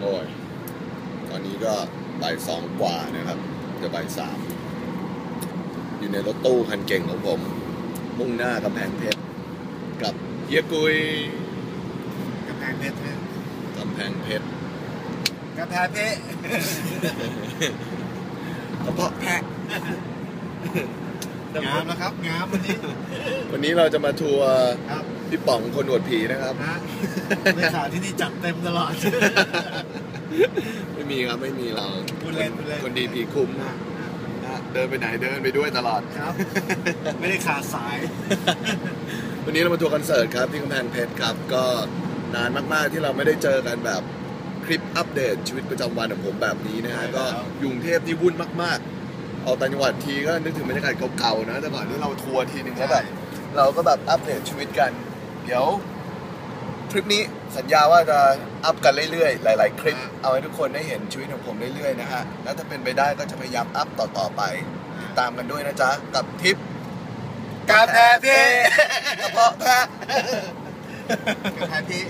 โอ้ยตอนนี้ก็บ่ายสองกว่านะครับ จะบ่ายสามอยู่ในรถตู้คันเก่งของผม มุ่งหน้ากำแพงเพชรกับเฮียกุยกำแพงเพชรฮะกำแพงเพชรกำแพงเพชรกระเพาะแพะงามนะครับงามวันนี้ วันนี้เราจะมาทัวร์ครับ พี่ป๋องคนหนวดผีนะครับ นะเลขาที่นี่จัดเต็มตลอด ไม่มีครับไม่มีเราพูดเล่นพูดเล่น คนดีผีคุ้มนะเดินไปไหนเดินไปด้วยตลอด ครับ ไม่ได้ขาดสาย วันนี้เรามาทัวร์คอนเสิร์ตครับที่กำแพงเพชรครับ ก็นานมาก ๆ ที่เราไม่ได้เจอกันแบบคลิปอัปเดตชีวิตประจำวันของผมแบบนี้นะฮะใช่แล้ว ก็อยกรุงเทพที่วุ่นมากๆออกต่างจังหวัดทีก็นึกถึงบรรยากาศเก่า ๆ นะแต่ก่อนที่เราทัวร์ทีนึงแล้วแบบ เราก็แบบอัปเดตชีวิตกัน เดี๋ยวทริปนี้สัญญาว่าจะอัพกันเรื่อยๆ หลาย ๆ คลิป เอาให้ทุกคนได้เห็นชีวิตของผมเรื่อยๆนะฮะ แล้วถ้าเป็นไปได้ก็จะพยายามอัพต่อๆไป ติดตามกันด้วยนะจ๊ะ กับทริปกำแพงเพชรกระเพาะแพะกำแพงเพชร